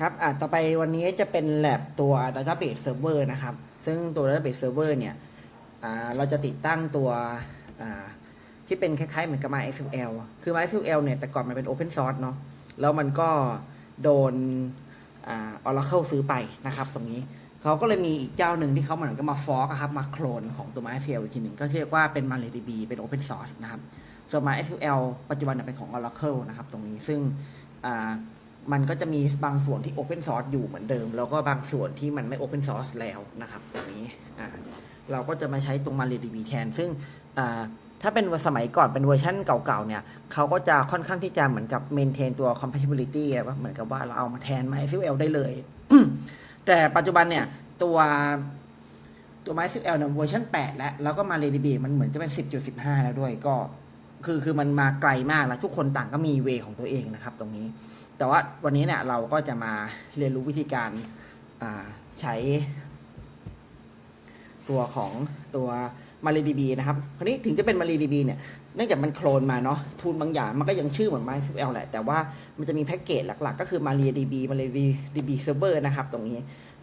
ครับอะต่อไปวันนี้จะเป็นแ a บตัว Database Server นะครับ ซึ่งตัว Database Server เนี่ยอ่าเราจะติดตั้งตัวอ่าที่เป็นคล้ายๆเหมือนกับ MySQL คือ MySQL เนี่ยแต่ก่อนมันเป็น Open Source เนาะแล้วมันก็โดนอ่า Oracle ซื้อไปนะครับตรงนี้เขาก็เลยมีอีกเจ้าหนึ่งที่เขาเหมือนกับมาฟอกครับมาโคลนของตัว MySQL อีกทีหนึ่งก็เรียกว่าเป็น MariaDB เป็น Open Source นะครับส่วน MySQL ปัจจุบันเนี่ยเป็นของ Oracle นะครับตรงนี้ซึ่งอ่า มันก็จะมีบางส่วนที่ Open Source อยู่เหมือนเดิม แล้วก็บางส่วนที่มันไม่ Open Source แล้วนะครับตรงนี้อ่าเราก็จะมาใช้ตรง MariaDB แทน ซึ่งอ่าถ้าเป็นสมัยก่อนเป็นเวอร์ชันเก่าๆเนี่ยเขาก็จะค่อนข้างที่จะเหมือนกับ maintain ตัว compatibility ว่าเหมือนกับว่าเราเอามาแทน MySQL ได้เลย แต่ปัจจุบันเนี่ยตัวตัว MySQL เนี่ยเวอร์ชัน8 แล้ว แล้วก็ MariaDB มันเหมือนจะเป็น 10.15 แล้วด้วยก็คือคือมันมาไกลมากแล้วทุกคนต่างก็มีเวของตัวเองนะครับตรงนี้ แต่ว่าวันนี้เนี่ยเราก็จะมาเรียนรู้วิธีการใช้ตัวของตัว MariaDB นะครับคราวนี้ถึงจะเป็น MariaDB เนี่ยเนื่องจากมันโคลนมาเนาะทูลบางอย่างมันก็ยังชื่อเหมือน MySQL แหละ แต่ว่ามันจะมีแพ็กเกจหลัก ๆ ก็คือ MariaDB MariaDB Server นะครับ ตรงนี้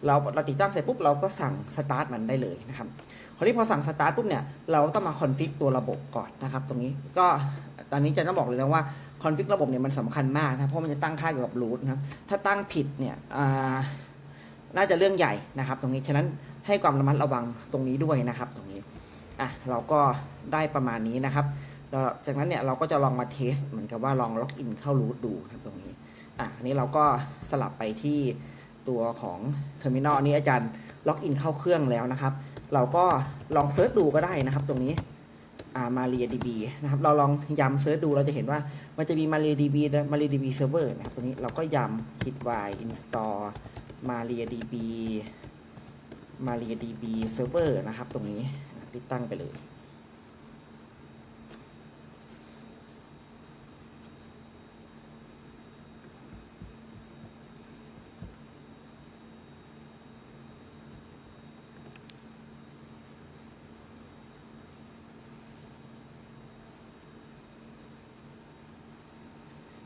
เราเราติดตั้งเสร็จปุ๊บ เราก็สั่ง start มันได้เลยนะครับคราวนี้พอสั่ง start ปุ๊บเนี่ย เราต้องมา config ตัวระบบก่อนนะครับ ตรงนี้ก็ตอนนี้จะต้องบอกเลยนะว่า config ระบบเนี่ยมันสำคัญมากนะเพราะมันจะตั้งค่าเกี่ยวกับ root นะถ้าตั้งผิดเนี่ยน่าจะเรื่องใหญ่นะครับ ตรงนี้ฉะนั้นให้ความระมัดระวังตรงนี้ด้วยนะครับ ตรงนี้อะเราก็ได้ประมาณนี้นะครับแล้วจากนั้นเนี่ยเราก็จะลองมาเทสเหมือนกับว่าลองล็อกอินเข้า root ดูครับตรงนี้อะอันนี้เราก็สลับไปที่ตัวของเทอร์มินอลนี้อาจารย์ล็อกอินเข้าเครื่องแล้วนะครับ เราก็ลองเซิร์ชดูก็ได้นะครับ ตรงนี้ มาเรียดีบีนะครับเราลองย้ำเซิร์ชดูเราจะเห็นว่ามันจะมีมาเรียดีบีมาเรียดีบีเซิร์ฟเวอร์นะครับตรงนี้เราก็ย้ำคิดวายอินสตอลมาเรียดีบีมาเรียดีบีเซิร์ฟเวอร์นะครับตรงนี้ติดตั้งไปเลย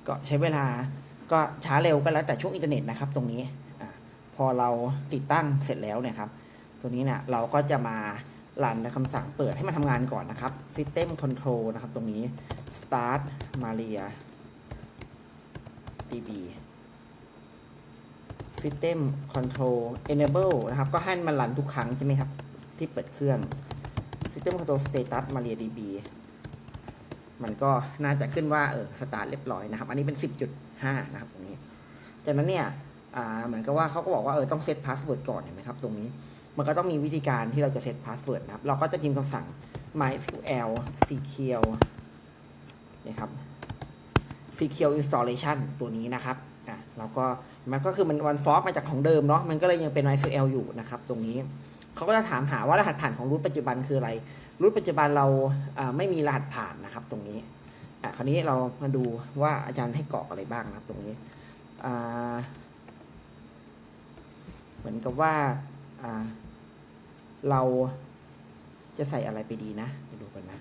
ก็ใช้เวลาก็ช้าเร็วก็แล้วแต่ช่วงอินเทอร์เน็ตนะครับ ตรงนี้อพอเราติดตั้งเสร็จแล้วเนี่ยครับ ตัวนี้เนี่ยเราก็จะมารันคำสั่งเปิดให้มันทำงานก่อนนะครับ System Control นะครับตรงนี้ Start Maria DB System Control Enable นะครับ ก็ให้มันรันทุกครั้งใช่ไหมครับ ที่เปิดเครื่อง System Control Status Maria DB มันก็น่าจะขึ้นว่าเออสตาร์ทเรียบร้อยนะครับ อันนี้เป็น 10.5 นะครับตรงนี้ จากนั้นเนี่ยเหมือนกับว่าเขาก็บอกว่าเออต้องเซตพาสเวิร์ดก่อนเห็นไหมครับตรงนี้ มันก็ต้องมีวิธีการที่เราจะเซตพาสเวิร์ดนะครับ เราก็จะพิมพ์คำสั่ง mysql secure นะครับ secure installation ตัวนี้นะครับอะเราก็มันก็คือมันวันฟอร์มาจากของเดิมเนาะมันก็เลยยังเป็น mysql อยู่นะครับ ตรงนี้ เขาก็จะถามหาว่ารหัสผ่านของรูทปัจจุบันคืออะไรรูทปัจจุบันเราไม่มีรหัสผ่านนะครับ ตรงนี้อะคราวนี้เรามาดูว่าอาจารย์ให้กรอกอะไรบ้างนะครับ ตรงนี้เหมือนกับว่าเราจะใส่อะไรไปดีนะไปดูกันนะ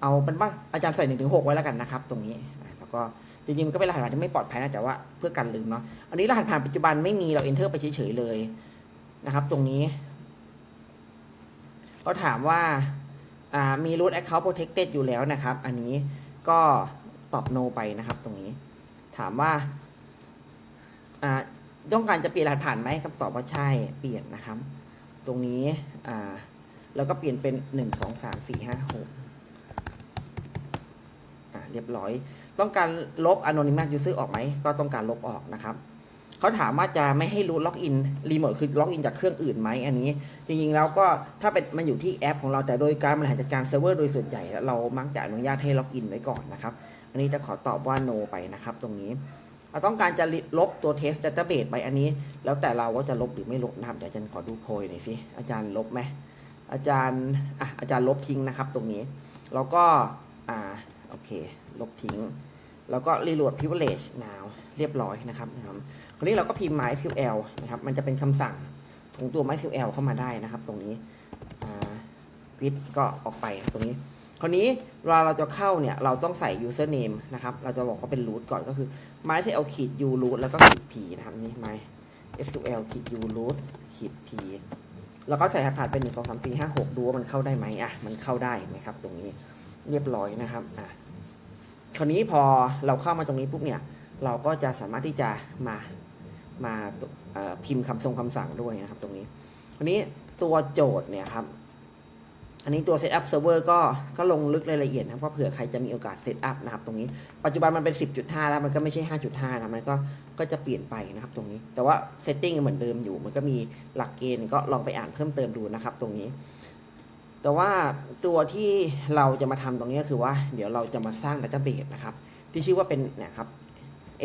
เอาเป็นว่าอาจารย์ใส่หนึ่งถึงหกไว้แล้วกันนะครับ ตรงนี้แล้วก็จริงๆมันก็เป็นรหัสผ่านที่ไม่ปลอดภัยนะแต่ว่าเพื่อกันลืมเนาะอันนี้รหัสผ่านปัจจุบันไม่มีเรา enter ไปเฉยๆเลยนะครับ ตรงนี้ เขาถามว่าามี root account protected อยู่แล้วนะครับ อันนี้ก็ตอบ no ไปนะครับ ตรงนี้ ถามว่าต้องการจะเปลี่ยนรหัสผ่านไหมคำตอบว่าใช่เปลี่ยนนะครับ ตรงนี้อ่าแล้วก็เปลี่ยนเป็นหนึ่งสองสามสี่ห้าหกเรียบร้อย ต้องการลบ anonymous user ออกไหม ก็ต้องการลบออกนะครับ เขาถามว่าจะไม่ให้รู้ล็อกอินรีโมทคือล็อกอินจากเครื่องอื่นไหมอันนี้ จริงๆแล้วก็ถ้าเป็นมันอยู่ที่แอปของเราแต่โดยการบริหารจัดการเซิร์ฟเวอร์โดยส่วนใหญ่เรามักจะอนุญาตให้ล็อกอินไว้ก่อนนะครับ อันนี้จะขอตอบว่า no ไปนะครับ ตรงนี้เราต้องการจะลบตัว test database ไปอันนี้ แล้วแต่เราว่าจะลบหรือไม่ลบนะครับเดี๋ยวอาจารย์ขอดูโพยหน่อยสิอาจารย์ลบไหมอาจารย์อะอาจารย์ลบทิ้งนะครับ ตรงนี้แล้วก็อ่าโอเค ลบทิ้ง แล้วก็ reload privilege now เรียบร้อยนะครับ ครับคราวนี้เราก็พิมพ์ MySQL นะครับ มันจะเป็นคำสั่งของตัว MySQL เข้ามาได้นะครับ ตรงนี้อ่า git ก็ออกไปตรงนี้ คราวนี้เวลาเราจะเข้าเนี่ย เราต้องใส่ username นะครับ เราจะบอกว่าเป็น root ก่อนก็คือ mysql ขีด u root แล้วก็ขีด p นะครับนี่ my sql ขีด u root ขีด p แล้วก็ใส่รหัสเป็นหนึ่งสองสามสี่ห้าหกดูว่ามันเข้าได้ไหมอะ มันเข้าได้ไหมครับ ตรงนี้เรียบร้อยนะครับอะคราวนี้พอเราเข้ามาตรงนี้ปุ๊บเนี่ย เราก็จะสามารถที่จะมามาพิมพ์คำทรงคำสั่งด้วยนะครับตรงนี้คราวนี้ตัวโจทย์เนี่ยครับอันนี้ตัว Setup Server ก็ก็ลงลึกรายละเอียดนะเพราะเผื่อใครจะมีโอกาส Setup นะครับตรงนี้ ปัจจุบันมันเป็น 10.5 แล้วมันก็ไม่ใช่ 5.5 นะมันก็ก็จะเปลี่ยนไปนะครับตรงนี้ แต่ว่า Setting เหมือนเดิมอยู่ มันก็มีหลักเกณฑ์ก็ลองไปอ่านเพิ่มเติมดูนะครับตรงนี้ แต่ว่าตัวที่เราจะมาทำตรงนี้ก็คือว่า เดี๋ยวเราจะมาสร้าง Database นะครับที่ชื่อว่าเป็นเนี่ยครับ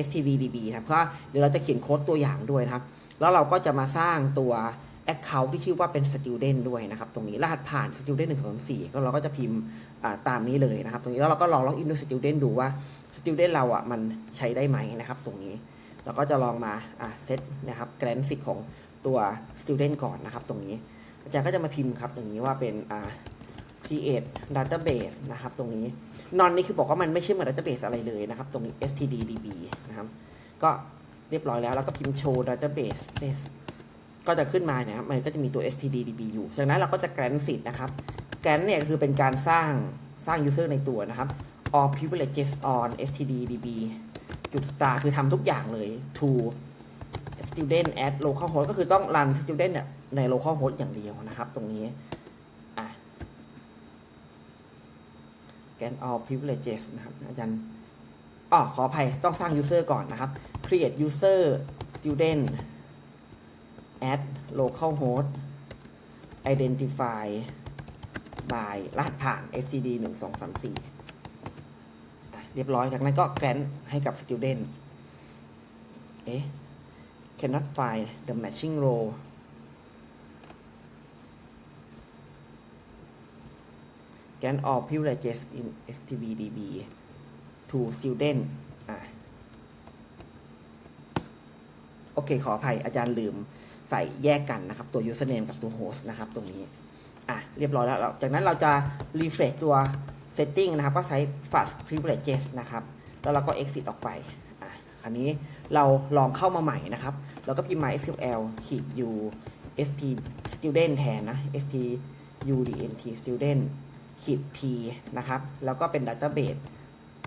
STVDB นะครับเพราะเดี๋ยวเราจะเขียนโค้ดตัวอย่างด้วยนะครับ แล้วเราก็จะมาสร้างตัว Account ที่ชื่อว่าเป็น Student ด้วยนะครับ ตรงนี้รหัสผ่าน Student 1 2 3 4ก็เราก็จะพิมพ์ตามนี้เลยนะครับ ตรงนี้แล้วเราก็ลองล็อกอินด้วย Student ดูว่า Student เราอะมันใช้ได้ไหมนะครับ ตรงนี้เราก็จะลองมาอ่าเซตนะครับแกรนสิทธิ์ของตัว Student ก่อนนะครับ ตรงนี้อาจารย์ก็จะมาพิมพ์ครับตรงนี้ว่าเป็นอ่า create database นะครับตรงนี้นอนนี่คือบอกว่ามันไม่เชื่อมกับ database อะไรเลยนะครับ ตรงนี้ stdb นะครับ ก็เรียบร้อยแล้ว แล้วก็พิมพ์ show database ก็จะขึ้นมาเนี่ยครับมันก็จะมีตัว stdb อยู่จากนั้นเราก็จะแกรนสิทธิ์นะครับแกรนเนี่ยคือเป็นการสร้างสร้าง user ในตัวนะครับ all privileges on stdb จุด star คือทำทุกอย่างเลย to student at local host ก็คือต้อง run student เนี่ยใน local host อย่างเดียวนะครับ ตรงนี้ อะ get all privileges นะครับ อาจารย์อ๋อขออภัยต้องสร้าง user ก่อนนะครับ create user student add local host identify by รหัสผ่าน std 1 2 3 4อ่เรียบร้อย จากนั้นก็ grant ให้กับ student เอ๊ะ cannot find the matching row grant all privileges in stbdb to student อะโอเคขออภัยอาจารย์ลืมใส่แยกกันนะครับ ตัว username กับตัว host นะครับ ตรงนี้ อะ เรียบร้อยแล้ว จากนั้นเราจะ refresh ตัว setting นะครับ ก็ใช้ fast privileges นะครับ แล้วเราก็ exit ออกไป อะ คราวนี้เราลองเข้ามาใหม่นะครับ เราก็พิมพ์ mysql ขีด u st student แทนนะ st udnt student ขีด p นะครับ แล้วก็เป็น database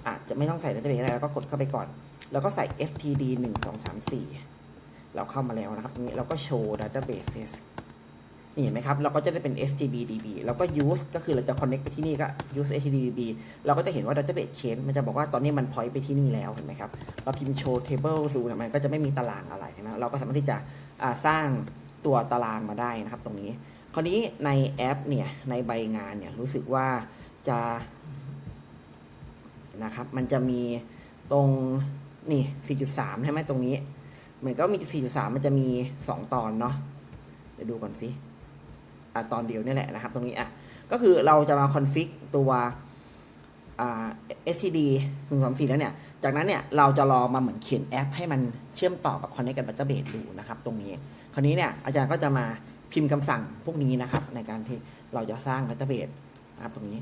อาจจะไม่ต้องใส่ database อะไรแล้วก็กดเข้าไปก่อน แล้วก็ใส่ std 1 2 3 4 เราเข้ามาแล้วนะครับตรงนี้เราก็โชว์ databases นี่เห็นไหมครับ เราก็จะได้เป็น stbdb แล้วก็ use ก็คือเราจะ connect ไปที่นี่ก็ use stdb เราก็จะเห็นว่า database change มันจะบอกว่าตอนนี้มัน point ไปที่นี่แล้วเห็นไหมครับ เราพิมพ์ show table ดูเนี่ยมันก็จะไม่มีตารางอะไรนะ เราก็สามารถที่จะสร้างตัวตารางมาได้นะครับ ตรงนี้ คราวนี้ในแอปเนี่ยในใบงานเนี่ยรู้สึกว่าจะนะครับมันจะมีตรงนี่ 4.3 ใช่ไหมตรงนี้เหมือนก็มี 4.3 มันจะมี 2 ตอนเนาะเดี๋ยวดูก่อนสิอะตอนเดียวนี่แหละนะครับ ตรงนี้อะก็คือเราจะมาคอนฟิกตัวอ่า std 1 2 4 แล้วเนี่ย จากนั้นเนี่ยเราจะลอมาเหมือนเขียนแอปให้มันเชื่อมต่อกับ Connect กับ Database ดูนะครับ ตรงนี้ คราวนี้เนี่ยอาจารย์ก็จะมา พิมพ์คำสั่งพวกนี้นะครับ ในการที่เราจะสร้าง Database นะครับตรงนี้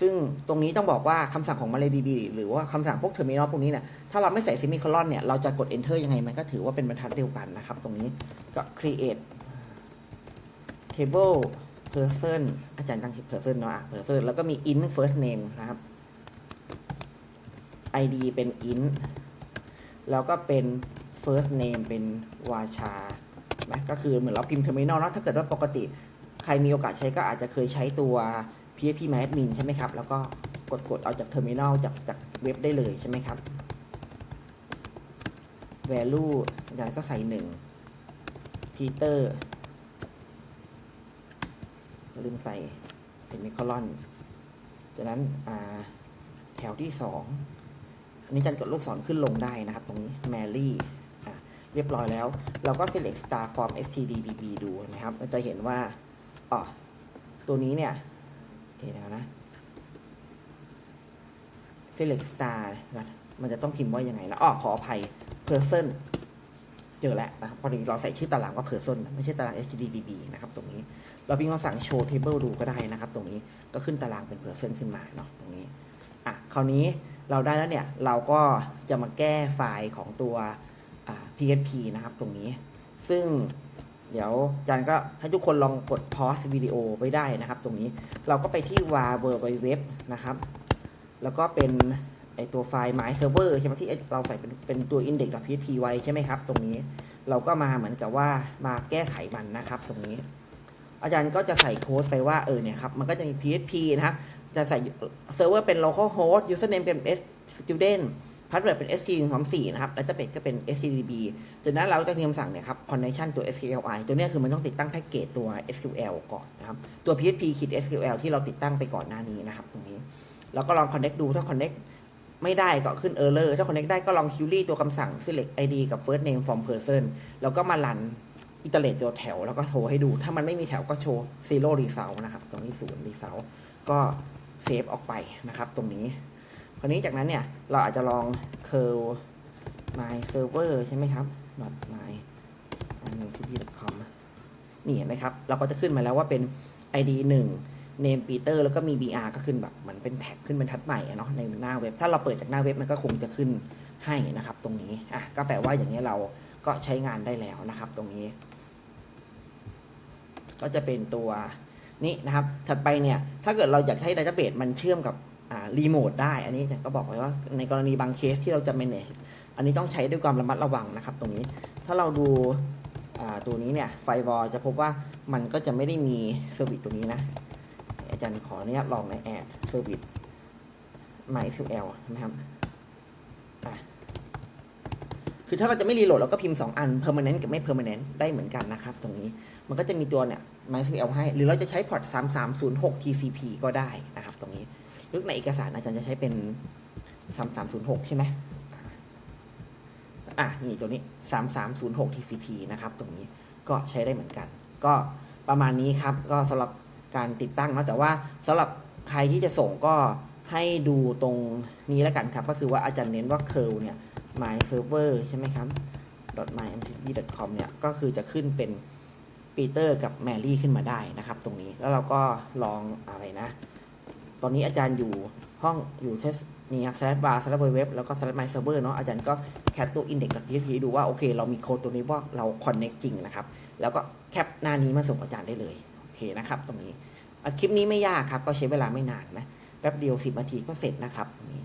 ซึ่งตรงนี้ต้องบอกว่าคำสั่งของ MariaDB หรือว่าคำสั่งพวก Terminal พวกนี้เนี่ยถ้าเราไม่ใส่ semicolon เนี่ยเราจะกด enter ยังไงมันก็ถือว่าเป็นบรรทัดเดียวกันนะครับ ตรงนี้ก็ create table person อาจารย์ตั้งชื่อ person เนาะอะ person แล้วก็มี int first name นะครับ id เป็น int แล้วก็เป็น first name เป็นวาชา นะก็คือเหมือนเราพิมพ์ terminal เนาะถ้าเกิดว่าปกติใครมีโอกาสใช้ก็อาจจะเคยใช้ตัว PHP m y a d m i n ใช่ไหมครับ แล้วก็กดกดเอาจาก terminal จากจากเว็บได้เลยใช่ไหมครับ value อาจารย์ก็ใส่หนึ่ง Peter อย่าลืมใส่ semicolon จากนั้นแถวที่สองอันนี้อาจารย์กดลูกศรขึ้นลงได้นะครับ ตรงนี้ Mary อ่ เรียบร้อยแล้ว เราก็ select star from stdbb ดูนะครับ จะเห็นว่าอ๋อตัวนี้เนี่ยเดี๋ยวนะ select star นะมันจะต้องพิมพ์ว่ายังไงนะอ๋อขออภัย person เจอแล้วนะครับ พอดีเราใส่ชื่อตารางว่า person ไม่ใช่ตาราง HTTP นะครับ ตรงนี้ เราพิมพ์คำสั่ง show table ดูก็ได้นะครับ ตรงนี้ก็ขึ้นตารางเป็น person ขึ้นมาเนาะตรงนี้อะคราวนี้เราได้แล้วเนี่ย เราก็จะมาแก้ไฟล์ของตัว PHP นะครับตรงนี้ ซึ่งเดี๋ยวอาจารย์ก็ให้ทุกคนลองกด pause วิดีโอไว้ได้นะครับ ตรงนี้เราก็ไปที่ var web นะครับ แล้วก็เป็นไอตัวไฟล์ my server ใช่ไหมที่เราใส่เป็นเป็นตัว index.php ไว้ใช่ไหมครับ ตรงนี้เราก็มาเหมือนกับว่ามาแก้ไขมันนะครับ ตรงนี้ อาจารย์ก็จะใส่โค้ดไปว่าเออเนี่ยครับมันก็จะมี php นะครับ จะใส่เซิร์ฟเวอร์เป็น local host username เป็น student s student password เป็น st 1 2 4 นะครับ แล้วจะเป็นก็เป็น scdb จากนั้นเราจะเตรียมสั่งเนี่ยครับ connection ตัว sqli ตัวเนี้ยคือมันต้องติดตั้งแพ็กเกจตัว sql ก่อนนะครับ ตัว php ขีด sql ที่เราติดตั้งไปก่อนหน้านี้นะครับตรงนี้ แล้วก็ลอง connect ดูถ้า connect ไม่ได้ก็ขึ้น error ถ้า connect ได้ก็ลอง query ตัวคำสั่ง select id กับ first name from person แล้วก็มารันอิตาเลตตัวแถวแล้วก็โชว์ให้ดู ถ้ามันไม่มีแถวก็โชว์ zero result นะครับ ตรงนี้ศูนย์ result ก็เซฟออกไปนะครับตรงนี้ ราวนี้จากนั้นเนี่ยเราอาจจะลอง curl my server ใช่ไหมครับ not my com นี่เห็นไหมครับ เราก็จะขึ้นมาแล้วว่าเป็น id 1 name peter แล้วก็มี br ก็ขึ้นแบบเหมือนเป็นแท็กขึ้นเป็นทัดใหม่เนาะในหน้าเว็บ ถ้าเราเปิดจากหน้าเว็บมันก็คงจะขึ้นให้นะครับ ตรงนี้ อะ ก็แปลว่าอย่างนี้เราก็ใช้งานได้แล้วนะครับ ตรงนี้ ก็จะเป็นตัวนี้นะครับ ถัดไปเนี่ย ถ้าเกิดเราอยากให้ดัตเตอร์เบสมันเชื่อมกับ รีโมทได้ อันนี้อาจารย์ก็บอกไว้ว่าในกรณีบางเคสที่เราจะ manage อันนี้ต้องใช้ด้วยความระมัดระวังนะครับ ตรงนี้ ถ้าเราดูตัวนี้เนี่ยไฟวอลจะพบว่ามันก็จะไม่ได้มีเซอร์วิสตัวนี้นะ อาจารย์ขออนุญาตลองในแอดเซอร์วิส MySQL นะครับคือถ้าเราจะไม่รีโหลดเราก็พิมพ์ 2 อัน permanent กับไม่ permanent ได้เหมือนกันนะครับ ตรงนี้มันก็จะมีตัวเนี่ย MySQL ให้ หรือเราจะใช้พอร์ต3306 TCP ก็ได้นะครับ ตรงนี้ ลึกในเอกสารอาจารย์จะใช้เป็น3306ใช่ไหมอะนี่ตัวนี้3306 TCP นะครับ ตรงนี้ก็ใช้ได้เหมือนกัน ก็ประมาณนี้ครับ ก็สำหรับการติดตั้งเนาะแต่ว่าสำหรับใครที่จะส่งก็ให้ดูตรงนี้แล้วกันครับ ก็คือว่าอาจารย์เน้นว่า curl เนี่ย my server ใช่ไหมครับ .mymtv.com เนี่ย ก็คือจะขึ้นเป็นปีเตอร์กับแมรี่ขึ้นมาได้นะครับ ตรงนี้แล้วเราก็ลองอะไรนะ ตอนนี้อาจารย์อยู่ห้องอยู่เซสนี่ครับ slash bar slash web แล้วก็ slash my server เนาะอาจารย์ก็แคปตัว index.php ดูว่าโอเค เรามีโค้ดตัวนี้ว่าเรา connect จริงนะครับ แล้วก็แคปหน้านี้มาส่งอาจารย์ได้เลย โอเคนะครับ ตรงนี้คลิปนี้ไม่ยากครับ ก็ใช้เวลาไม่นานนะ แป๊บเดียว 10นาทีก็เสร็จนะครับตรงนี้